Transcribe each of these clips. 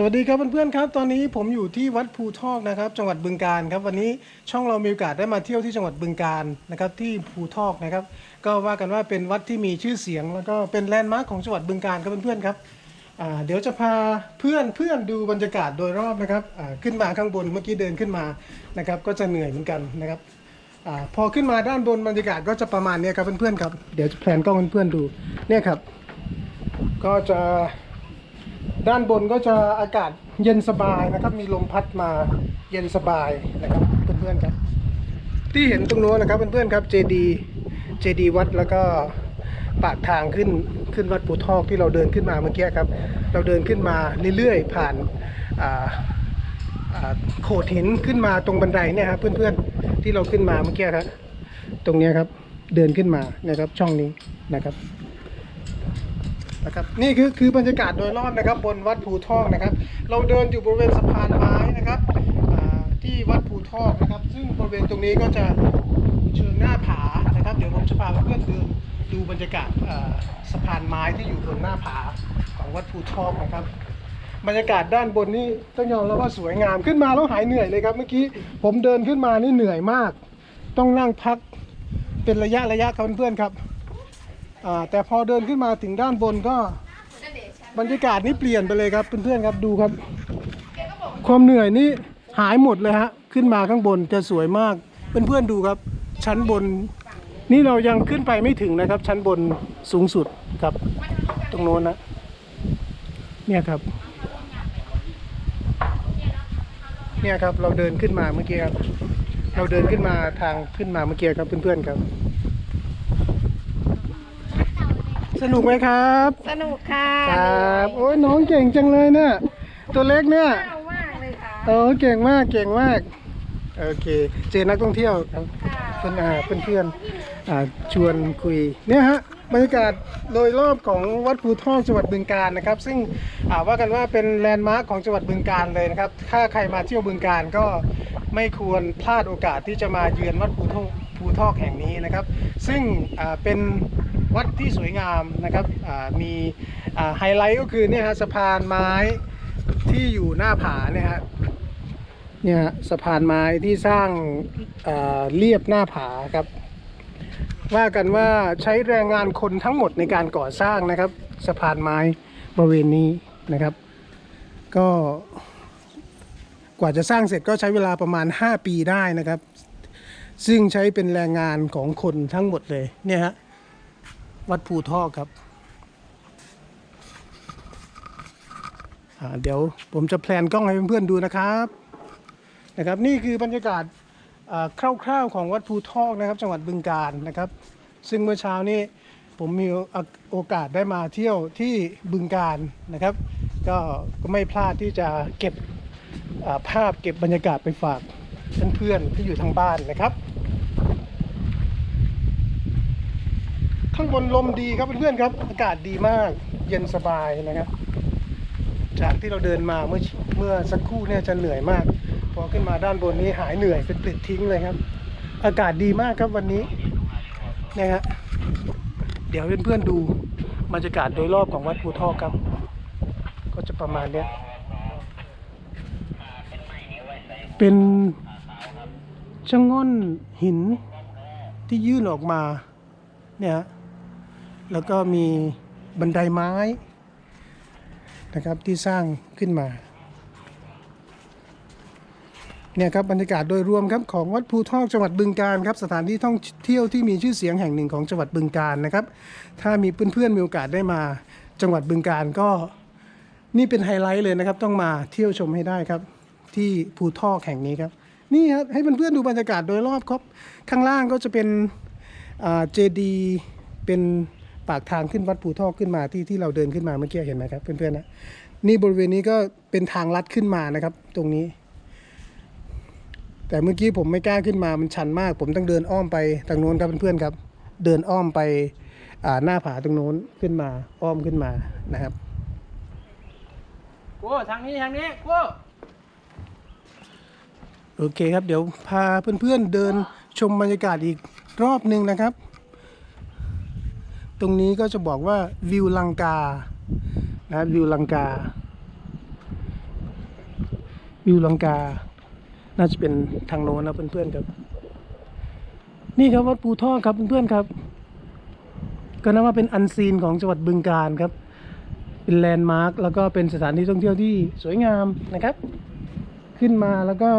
สวัสดีครับเพื่อนๆครับ ตอนนี้ผมอยู่ที่วัดภูทอกนะครับ จังหวัดบึงกาฬครับวันนี้ช่องเรามีโอกาสได้มาเที่ยวที่จังหวัดบึงกาฬนะครับที่ภูทอกนะครับ ก็ว่ากันว่าเป็นวัดที่มีชื่อเสียง แล้วก็เป็นแลนด์มาร์คของจังหวัดบึงกาฬครับเพื่อนๆครับอ่าเดี๋ยวจะพาเพื่อนเพื่อนดูบรรยากาศโดยรอบนะครับอ่าขึ้นมาข้างบนเมื่อกี้เดินขึ้นมานะครับก็จะเหนื่อยเหมือนกันนะครับอาพอขึ้นมาด้านบนบรรยากาศก็จะประมาณนี้ครับเพื่อนๆครับเดี๋ยวจะแพลนกล้องเพื่อนๆดูเนี่ยครับ ก็จะ ด้านบนก็จะอากาศเย็นสบายนะครับ มีลมพัดมาเย็นสบายนะครับเพื่อนๆครับ ที่เห็นตรงโน้นนะครับเพื่อนๆครับเจดีเจดีวัดแล้วก็ปากทางขึ้นขึ้นวัดปูทอกที่เราเดินขึ้นมาเมื่อกี้ครับ เราเดินขึ้นมาเรื่อยๆผ่านโขดหินขึ้นมาตรงบันไดเนี่ยครับเพื่อนๆที่เราขึ้นมาเมื่อกี้ครับตรงนี้ครับเดินขึ้นมานะครับช่องนี้นะครับ นะครับนี่คือคือบรรยากาศโดยรอบนะครับบนวัดภูทอกนะครับ เราเดินอยู่บริเวณสะพานไม้นะครับที่วัดภูทอกนะครับ ซึ่งบริเวณตรงนี้ก็จะเชิงหน้าผานะครับ เดี๋ยวผมจะพาเพื่อนๆเดินดูบรรยากาศสะพานไม้ที่อยู่บนหน้าผาของวัดภูทอกนะครับ บรรยากาศด้านบนนี่ต้องยอมรับว่าสวยงามขึ้นมาแล้วหายเหนื่อยเลยครับ เมื่อกี้ผมเดินขึ้นมานี่เหนื่อยมาก ต้องนั่งพักเป็นระยะระยะครับเพื่อนๆครับ อ่าแต่พอเดินขึ้นมาถึงด้านบนก็บรรยากาศนี่เปลี่ยนไปเลยครับเพื่อนๆครับดูครับ ความเหนื่อยนี่หายหมดเลยฮะขึ้นมาข้างบนจะสวยมากเพื่อนๆดูครับ ชั้นบน นี่เรายังขึ้นไปไม่ถึงนะครับ ชั้นบนสูงสุดครับ ตรงโน้นนะเนี่ยครับ เนี่ยครับเราเดินขึ้นมาเมื่อกี้ครับ เราเดินขึ้นมาทางขึ้นมาเมื่อกี้ครับเพื่อนๆครับ สนุกไหมครับ สนุกค่ะครับ โอ้ยน้องเก่งจังเลยเนี่ยตัวเล็กเนี่ยเก่งมากเลยค่ะโอ้เก่งมากเก่งมากโอเค เจอนักท่องเที่ยวครับค่ะเพื่อนอ่าเพื่อนเพื่อนๆอ่าชวนคุยเนี่ยฮะบรรยากาศโดยรอบของวัดภูทอกจังหวัดบึงกาฬนะครับ ซึ่งอ่าว่ากันว่าเป็นแลนด์มาร์คของจังหวัดบึงกาฬเลยนะครับ ถ้าใครมาเที่ยวบึงกาฬก็ไม่ควรพลาดโอกาสที่จะมาเยือนวัดภูทอก ภูทอกแห่งนี้นะครับ ซึ่งเป็นวัดที่สวยงามนะครับมีไฮไลท์ก็คือเนี่ยฮะสะพานไม้ที่อยู่หน้าผาเนี่ยฮะเนี่ยฮะสะพานไม้ที่สร้างเอ่อเรียบหน้าผาครับ ว่ากันว่าใช้แรงงานคนทั้งหมดในการก่อสร้างนะครับ สะพานไม้บริเวณนี้นะครับ ก็กว่าจะสร้างเสร็จก็ใช้เวลาประมาณ 5 ปีได้นะครับ ซึ่งใช้เป็นแรงงานของคนทั้งหมดเลยเนี่ยฮะวัดภูทอกครับเดี๋ยวผมจะแพลนกล้องให้เพื่อนๆดูนะครับนะครับ นี่คือบรรยากาศคร่าวๆของวัดภูทอกนะครับ จังหวัดบึงกาฬนะครับ ซึ่งเมื่อเช้านี้ผมมีโอกาสได้มาเที่ยวที่บึงกาฬนะครับ ก็ไม่พลาดที่จะเก็บภาพเก็บบรรยากาศไปฝาก เพื่อนๆที่อยู่ทางบ้านนะครับ ข้างบนลมดีครับเพื่อนๆครับ อากาศดีมากเย็นสบายนะครับ จากที่เราเดินมาเมื่อเมื่อสักครู่เนี่ยจะเหนื่อยมาก พอขึ้นมาด้านบนนี้หายเหนื่อยเป็นปลิดทิ้งเลยครับ อากาศดีมากครับวันนี้นะฮะเดี๋ยวเพื่อนๆดูบรรยากาศโดยรอบของวัดภูทอกครับ ก็จะประมาณเนี้ยเป็น ชะง่อนหินที่ยื่นออกมาเนี่ยแล้วก็มีบันไดไม้นะครับที่สร้างขึ้นมาเนี่ยครับบรรยากาศโดยรวมครับของวัดภูทอกจังหวัดบึงกาฬครับสถานที่ท่องเที่ยวที่มีชื่อเสียงแห่งหนึ่งของจังหวัดบึงกาฬนะครับ ถ้ามีเพื่อนๆมีโอกาสได้มาจังหวัดบึงกาฬก็นี่เป็นไฮไลท์เลยนะครับ ต้องมาเที่ยวชมให้ได้ครับ ที่ภูทอกแห่งนี้ครับ นี่ครับให้เพื่อนๆดูบรรยากาศโดยรอบครับ ข้างล่างก็จะเป็นเจดีเป็นปากทางขึ้นวัดภูทอกขึ้นมาที่ที่เราเดินขึ้นมาเมื่อกี้เห็นไหมครับเพื่อนๆนะนี่บริเวณนี้ก็เป็นทางลัดขึ้นมานะครับ ตรงนี้ แต่เมื่อกี้ผมไม่กล้าขึ้นมามันชันมาก ผมต้องเดินอ้อมไปทางโน้นครับเพื่อนๆครับ เดินอ้อมไปหน้าผาตรงโน้นขึ้นมาอ้อมขึ้นมานะครับกูทางนี้ทางนี้กู โอเคครับ เดี๋ยวพาเพื่อนๆเดินชมบรรยากาศอีกรอบหนึ่งนะครับ ตรงนี้ก็จะบอกว่าวิวลังกานะวิวลังกา วิวลังกา น่าจะเป็นทางโน้นนะเพื่อนๆครับ นี่ครับวัดภูท่อครับเพื่อนๆครับ ก็นับว่าเป็นอันซีนของจังหวัดบึงกาฬครับ เป็นแลนด์มาร์คแล้วก็เป็นสถานที่ท่องเที่ยวที่สวยงามนะครับ ขึ้นมาแล้วก็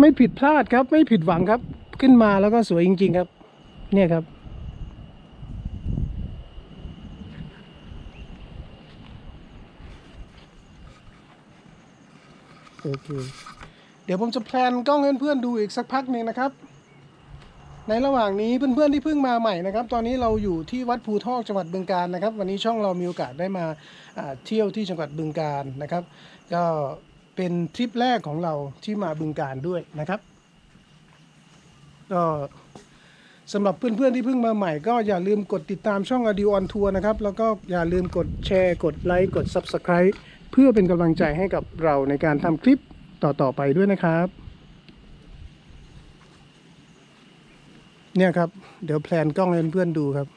ไม่ผิดพลาดครับ ไม่ผิดหวังครับ ขึ้นมาแล้วก็สวยจริง ๆ ครับ เนี่ยครับ โอเค เดี๋ยวผมจะแพลนกล้องให้เพื่อนๆดูอีกสักพักหนึ่งนะครับ ในระหว่างนี้เพื่อนๆที่เพิ่งมาใหม่นะครับ ตอนนี้เราอยู่ที่วัดภูทอกจังหวัดบึงกาฬนะครับ วันนี้ช่องเรามีโอกาสได้มาอ่าเที่ยวที่จังหวัดบึงกาฬนะครับ ก็ เป็นทริปแรกของเราที่มาบึงกาฬด้วยนะครับก็สำหรับเพื่อนๆที่เพิ่งมาใหม่ก็อย่าลืมกดติดตามช่อง a d i o on Tour นะครับ แล้วก็อย่าลืมกดแชร์ กดไลค์กด Subscribe เพื่อเป็นกำลังใจให้กับเราในการทำคลิปต่อๆไปด้วยนะครับ เนี่ยครับ เดี๋ยวแพลนกล้องให้เพื่อนๆดูครับ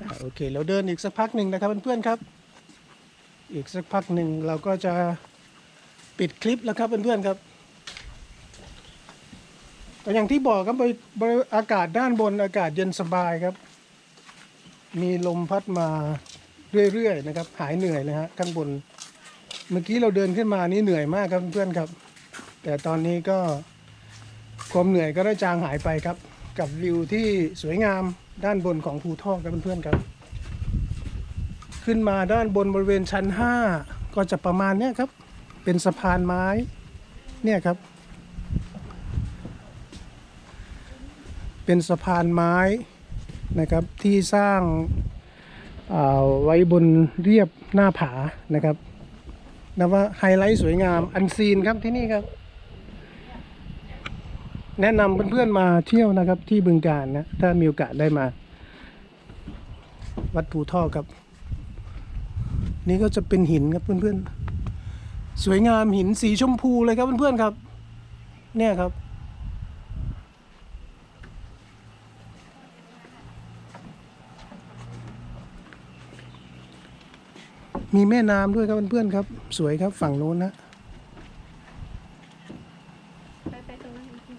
อ่าโอ เคเราเดินอีกสักพักหนึ่งนะครับเพื่อนๆครับ อีกสักพักหนึ่งเราก็จะปิดคลิปแล้วครับเพื่อนๆครับแต่อย่างที่บอกครับบริอากาศด้านบนอากาศเย็นสบายครับ มีลมพัดมาเรื่อยๆนะครับ หายเหนื่อยเลยฮะข้างบน เมื่อกี้เราเดินขึ้นมานี่เหนื่อยมากครับเพื่อนๆครับ แต่ตอนนี้ก็ความเหนื่อยก็ได้จางหายไปครับ กับวิวที่สวยงามด้านบนของภูทอกครับเพื่อนๆครับ ขึ้นมาด้านบนบริเวณชั้น 5 ก็จะประมาณเนี้ยครับ เป็นสะพานไม้เนี่ยครับ เป็นสะพานไม้นะครับที่สร้างอ่าไว้บนเรียบหน้าผานะครับนับว่าไฮไลท์สวยงามอันซีนครับที่นี่ครับ แนะนำเพื่อนๆมาเที่ยวนะครับที่บึงการนะ ถ้ามีโอกาสได้มา วัดภูท่อครับ นี่ก็จะเป็นหินครับเพื่อนๆ สวยงามหินสีชมพูเลยครับเพื่อนๆครับ เนี่ยครับ มีแม่น้ำด้วยครับเพื่อนๆครับ สวยครับฝั่งโน้นนะไปไปตรงนั้นอีกที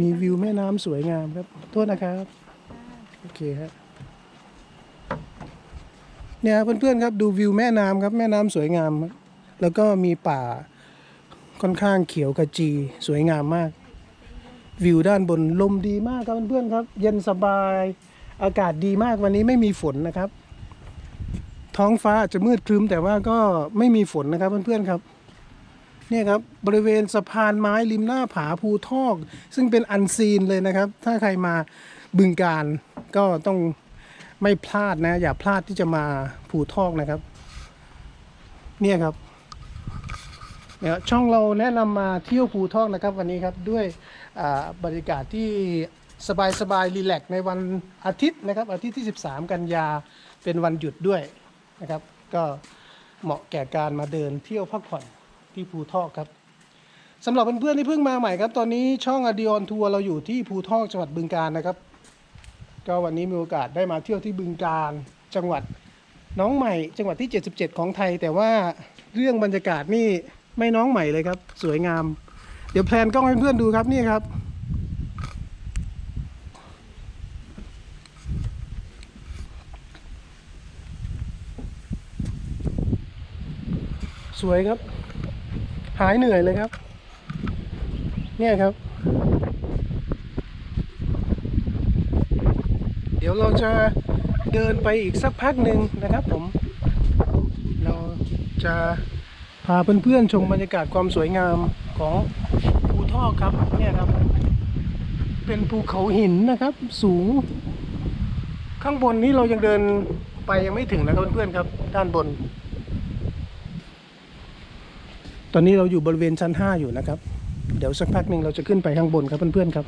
มีวิวแม่น้ำสวยงามครับ โทษนะครับ โอเคครับ เนี่ยเพื่อนๆครับดูวิวแม่น้ำครับแม่น้ำสวยงาม แล้วก็มีป่าค่อนข้างเขียวขจีสวยงามมาก วิวด้านบนลมดีมากครับเพื่อนๆครับ เย็นสบายอากาศดีมากวันนี้ไม่มีฝนนะครับ ท้องฟ้าอาจจะมืดครึ้มแต่ว่าก็ไม่มีฝนนะครับเพื่อนๆครับเนี่ยครับบริเวณสะพานไม้ริมหน้าผาภูทอก ซึ่งเป็นอันซีนเลยนะครับ ถ้าใครมาบึงการก็ต้อง ไม่พลาดนะ อย่าพลาดที่จะมาภูทอกนะครับ เนี่ยครับเนี่ยช่องเราแนะนำมาเที่ยวภูทอกนะครับ วันนี้ครับด้วยบรรยากาศที่สบายๆรีแลกในวันอาทิตย์นะครับ อาทิตย์ที่ 13 กันยาเป็นวันหยุดด้วยนะครับ ก็เหมาะแก่การมาเดินเที่ยวพักผ่อนที่ภูทอกครับสำหรับเพื่อนๆที่เพิ่งมาใหม่ครับ ตอนนี้ช่องอดิออนทัวร์เราอยู่ที่ภูทอกจังหวัดบึงกาฬนะครับ ก็วันนี้มีโอกาสได้มาเที่ยวที่บึงกาฬจังหวัดน้องใหม่ จังหวัดที่ 77 ของไทย แต่ว่าเรื่องบรรยากาศนี่ไม่น้องใหม่เลยครับ สวยงาม เดี๋ยวแพลนกล้องให้เพื่อนดูครับนี่ครับ สวยครับ หายเหนื่อยเลยครับ เนี่ยครับ เดี๋ยวเราจะเดินไปอีกสักพักหนึ่งนะครับผม เราจะพาเพื่อนๆชมบรรยากาศความสวยงามของภูทอกครับเนี่ยครับ เป็นภูเขาหินนะครับ สูง ข้างบนนี้เรายังเดินไปยังไม่ถึงนะครับเพื่อนๆครับ ด้านบน ตอนนี้เราอยู่บริเวณชั้น 5 อยู่นะครับ เดี๋ยวสักพักหนึ่งเราจะขึ้นไปข้างบนครับเพื่อนๆครับ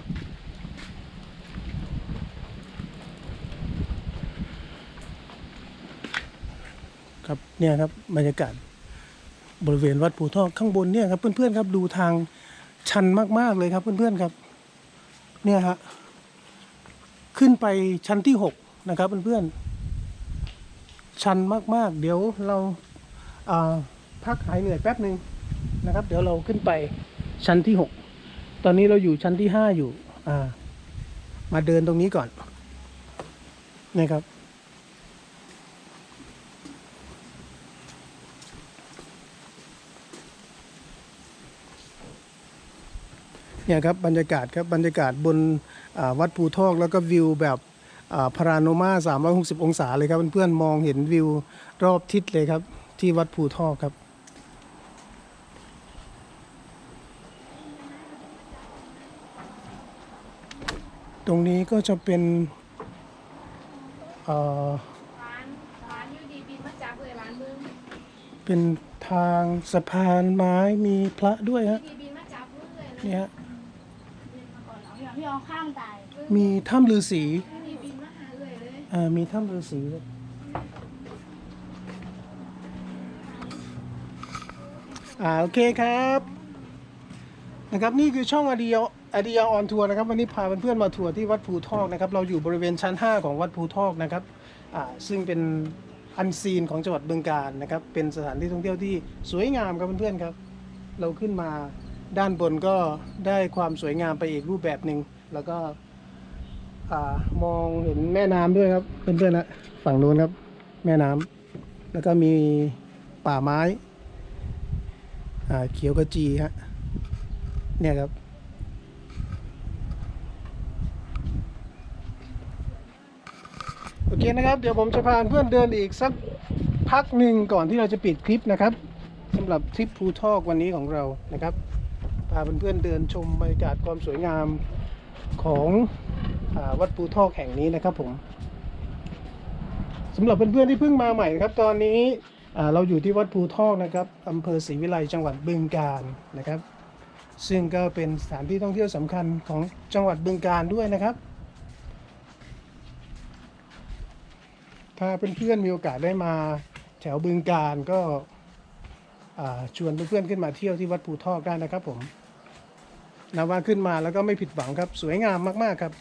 ครับเนี่ยครับบรรยากาศบริเวณวัดภูทอกข้างบนเนี่ยครับเพื่อนๆครับดูทางชันมากๆเลยครับเพื่อนๆครับ เนี่ยฮะขึ้นไปชั้นที่หกนะครับเพื่อนๆชันมากๆ เดี๋ยวเราอ่าพักหายเหนื่อยแป๊บหนึ่งนะครับ เดี๋ยวเราขึ้นไปชั้นที่หกตอนนี้เราอยู่ชั้นที่ห้าอยู่ อ่า มาเดินตรงนี้ก่อนนะครับ เนี่ยครับบรรยากาศครับบรรยากาศบนวัดภูทอกแล้วก็วิวแบบพาราโนมา360 องศาเลยครับเพื่อนๆมองเห็นวิวรอบทิศเลยครับ ที่วัดภูทอกครับตรงนี้ก็จะเป็นเอ่อเป็นทางสะพานไม้มีพระด้วยฮะเนี่ย พี่เอาข้างตายมีถ้ำฤาษียูดีบินมาหาเลยเลยอ่ามีถ้ำฤาษีด้วยอ่าโอเคครับนะครับนี่คือช่องอดียอดียออนทัวร์นะครับวันนี้พาเพื่อนๆมาทัวร์ที่วัดภูทอกนะครับเราอยู่บริเวณชั้น 5 ของวัดภูทอกนะครับอ่าซึ่งเป็นอันซีนของจังหวัดบึงกาฬนะครับเป็นสถานที่ท่องเที่ยวที่สวยงามครับเพื่อนๆครับ เราขึ้นมา ด้านบนก็ได้ความสวยงามไปอีกรูปแบบหนึ่งแล้วก็มองเห็นแม่น้ำด้วยครับเพื่อนๆนะฝั่งนู้นครับ แม่น้ำแล้วก็มีป่าไม้เขียวกระจีฮะเนี่ยครับ โอเคนะครับ เดี๋ยวผมจะพาเพื่อนเดินอีกสักพักหนึ่งก่อนที่เราจะปิดคลิปนะครับสำหรับทริปภูทอกวันนี้ของเรานะครับาเพื่อนๆเดินชมบรรยากาศความสวยงามของอวัดภูทอกแห่งนี้นะครับผมสำหรับเพื่อนๆที่เพิ่งมาใหม่นะครับ ตอนนี้เราอยู่ที่วัดภูทอกนะครับอำเภอศรีวิไลจังหวัดบึงกาฬนะครับ ซึ่งก็เป็นสถานที่ท่องเที่ยวสำคัญของจังหวัดบึงกาฬด้วยนะครับ ถ้าเพื่อนๆมีโอกาสได้มาแถวบึงกาฬก็ชวนเพื่อนๆขึ้นมาเที่ยวที่วัดภูทอกได้นะครับผม นะว่าขึ้นมาแล้วก็ไม่ผิดหวังครับ สวยงามมากๆครับ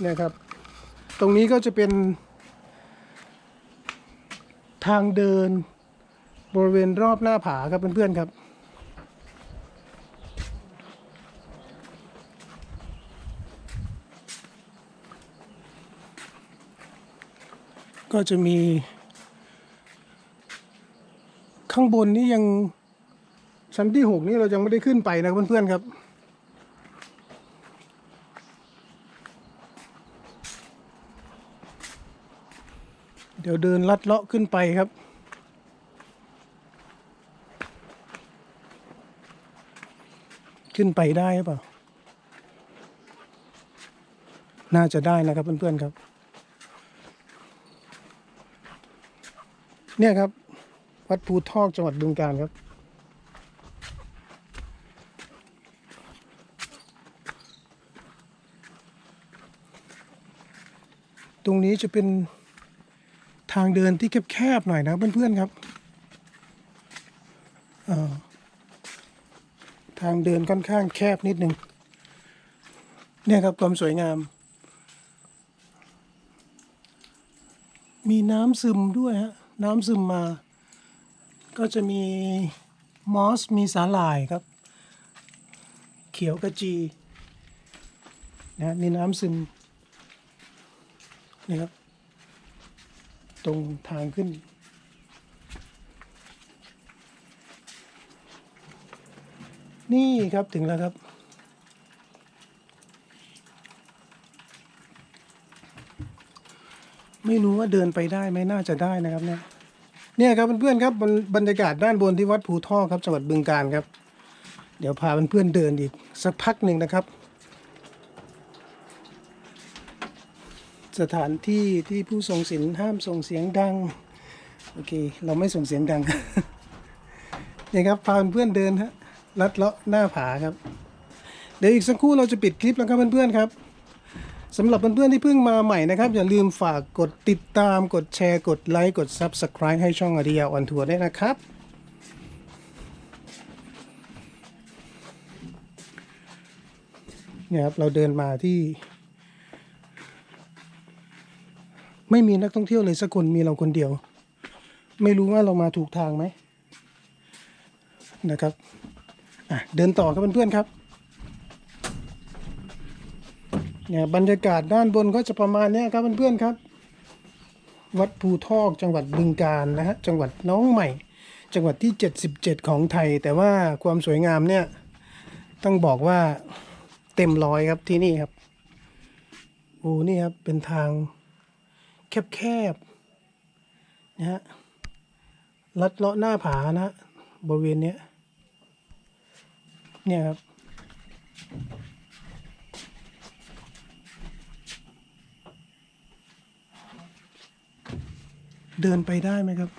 เนี่ยครับ ตรงนี้ก็จะเป็น ทางเดินบริเวณรอบหน้าผาครับเพื่อนๆครับก็จะมี ข้างบนนี่ยัง ชั้นที่หกนี่เรายังไม่ได้ขึ้นไปนะเพื่อนๆครับ เดี๋ยวเดินลัดเลาะขึ้นไปครับขึ้นไปได้หรือเปล่า น่าจะได้นะครับเพื่อนๆครับ เนี่ยครับ วัดภูทอกจังหวัดบึงกาฬครับ ตรง นี้จะเป็นทางเดินที่แคบๆหน่อยนะเพื่อนๆครับทางเดินค่อนข้างแคบนิดนึงเนี่ยครับความสวยงาม มีน้ำซึมด้วยฮะน้ำซึมมา ก็จะมีมอสมีสาหร่ายครับ เขียวกระจีนะมีน้ำซึม นี่ครับ ตรงทางขึ้น นี่ครับถึงแล้วครับ ไม่รู้ว่าเดินไปได้ไหมน่าจะได้นะครับเนี่ยเนี่ยครับเพื่อนๆครับบรรยากาศด้านบนที่วัดภูท่อครับจังหวัดบึงกาฬครับ เดี๋ยวพาเพื่อนๆเดินอีกสักพักหนึ่งนะครับ สถานที่ที่ผู้ทรงศีลห้ามส่งเสียงดัง โอเค เราไม่ส่งเสียงดังเนี่ยครับพาเพื่อนเดินฮะลัดเลาะหน้าผาครับ เดี๋ยวอีกสักครู่เราจะปิดคลิปแล้วครับเพื่อนๆครับสำหรับเพื่อนๆที่เพิ่งมาใหม่นะครับ อย่าลืมฝากกดติดตาม กดแชร์ กดไลค์ กด Subscribe ให้ช่องอ d ิยาออนทัวร์ด้วยนะครับ เนี่ยครับ เราเดินมาที่ ไม่มีนักท่องเที่ยวเลยสักคนมีเราคนเดียว ไม่รู้ว่าเรามาถูกทางไหมนะครับเดินต่อครับเพื่อนๆครับเนี่ยบรรยากาศด้านบนก็จะประมาณนี้ครับเพื่อนๆครับ วัดภูทอกจังหวัดบึงกาฬนะฮะจังหวัดน้องใหม่ จังหวัดที่ 77 ของไทย แต่ว่าความสวยงามเนี่ยต้องบอกว่าเต็มร้อยครับที่นี่ครับโอ้นี่ครับเป็นทาง แคบๆนะฮะลัดเลาะหน้าผานะฮะบริเวณเนี้ยเนี่ยครับเดินไปได้ไหมครับ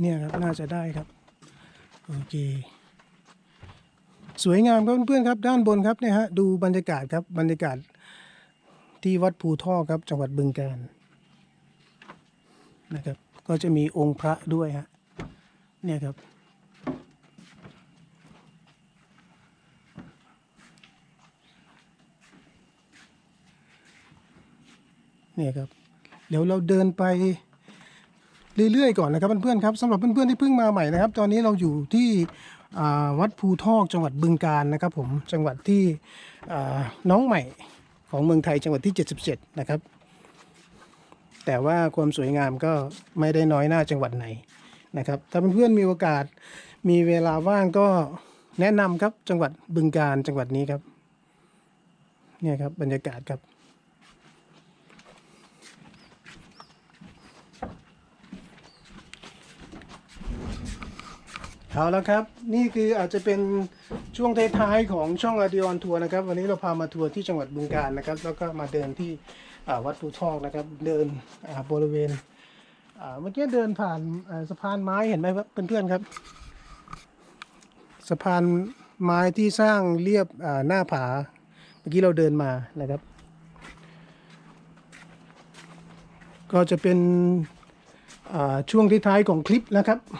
เนี่ยครับ น่าจะได้ครับ โอเค สวยงามครับเพื่อนๆครับ ด้านบนครับเนี่ยฮะดูบรรยากาศครับบรรยากาศที่วัดภูท่อครับจังหวัดบึงกาฬนะครับ ก็จะมีองค์พระด้วยฮะเนี่ยครับเนี่ยครับเดี๋ยวเราเดินไป เรื่อยๆก่อนนะครับเพื่อนๆครับสำหรับเพื่อนๆที่เพิ่งมาใหม่นะครับ ตอนนี้เราอยู่ที่วัดภูทอกจังหวัดบึงกาฬนะครับ ผมจังหวัดที่น้องใหม่ของเมืองไทยจังหวัดที่ 77 นะครับ แต่ว่าความสวยงามก็ไม่ได้น้อยหน้าจังหวัดไหนนะครับ ถ้าเพื่อนๆมีโอกาสมีเวลาว่างก็แนะนำครับจังหวัดบึงกาฬจังหวัดนี้ครับเนี่ยครับบรรยากาศครับ เอาแล้วครับ นี่คืออาจจะเป็นช่วงท้ายๆของช่องอดีออนทัวร์นะครับ วันนี้เราพามาทัวร์ที่จังหวัดบึงกาฬนะครับ แล้วก็มาเดินที่วัดภูทอกนะครับ เดินบริเวณเมื่อกี้เดินผ่านสะพานไม้เห็นไหมครับเพื่อนๆครับ สะพานไม้ที่สร้างเรียบหน้าผา เมื่อกี้เราเดินมานะครับ ก็จะเป็นช่วงท้ายๆของคลิปนะครับ